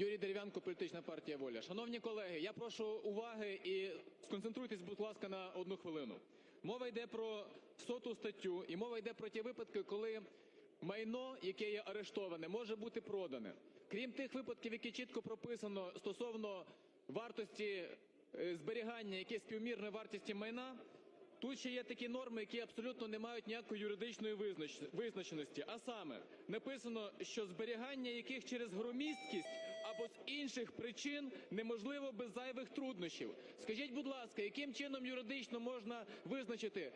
Юрій Дерев'янко, політична партія Воля. Шановні колеги, я прошу уваги і сконцентруйтесь, будь ласка, на одну хвилину. Мова йде про соту статтю, і мова йде про ті випадки, коли майно, яке є арештоване, може бути продане. Крім тих випадків, які чітко прописано стосовно вартості е, зберігання, яке співмірне вартості майна. Тут ще є такі норми, які абсолютно не мають ніякої юридичної визнач- визначеності. А саме написано, що зберігання яких через громісткість або з інших причин неможливо без зайвих труднощів. Скажіть, будь ласка, яким чином юридично можна визначити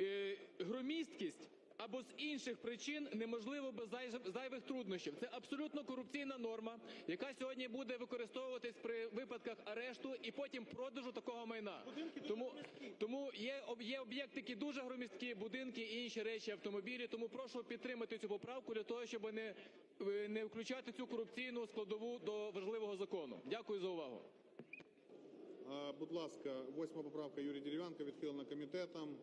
е, громісткість або з інших причин неможливо без зайвих труднощів. Це абсолютно корупційна норма, яка сьогодні буде використовуватись при і потім продажу такого майна. Тому, є, об- є об'єкти, які дуже громісткі, будинки і інші речі, автомобілі. Тому прошу підтримати цю поправку для того, щоб не, включати цю корупційну складову до важливого закону. Дякую за увагу. Будь ласка, восьма поправка Юрій Дерев'янко відхилена комітетом.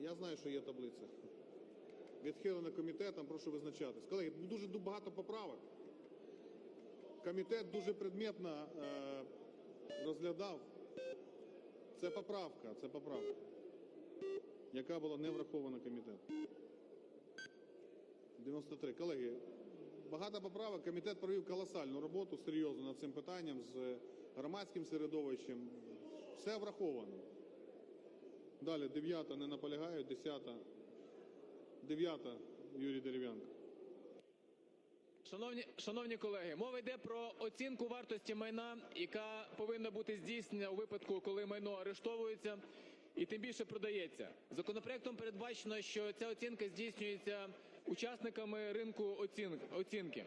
Я знаю, що є таблиця. Відхилена комітетом, прошу визначатись. Колеги, дуже багато поправок. Комітет дуже предметно е, розглядав. Це поправка, це поправка, яка була не врахована комітетом. 93. Колеги, багато поправок. Комітет провів колосальну роботу серйозну над цим питанням з громадським середовищем. Все враховано. Далі, дев'ята не наполягають, десята. Дев'ята Юрій Дерев'янко. Шановні, шановні колеги, мова йде про оцінку вартості майна, яка повинна бути здійснена у випадку, коли майно арештовується і тим більше продається. Законопроектом передбачено, що ця оцінка здійснюється учасниками ринку оцін- оцінки.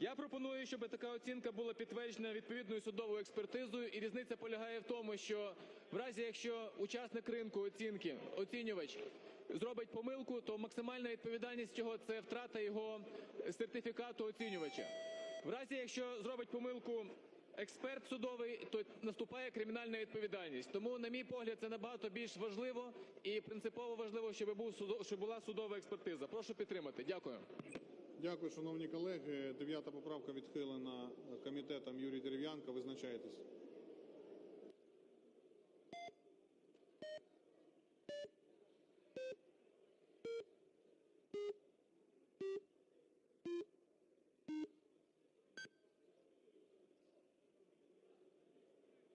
Я пропоную, щоб така оцінка була підтверджена відповідною судовою експертизою, і різниця полягає в тому, що в разі, якщо учасник ринку оцінки, оцінювач, зробить помилку, то максимальна відповідальність цього це втрата його сертифікату оцінювача. В разі, якщо зробить помилку експерт судовий, то наступає кримінальна відповідальність. Тому, на мій погляд, це набагато більш важливо і принципово важливо, щоб був щоб була судова експертиза. Прошу підтримати. Дякую. Дякую, шановні колеги. Дев'ята поправка відхилена комітетом Юрій Дерев'янко. Визначайтесь.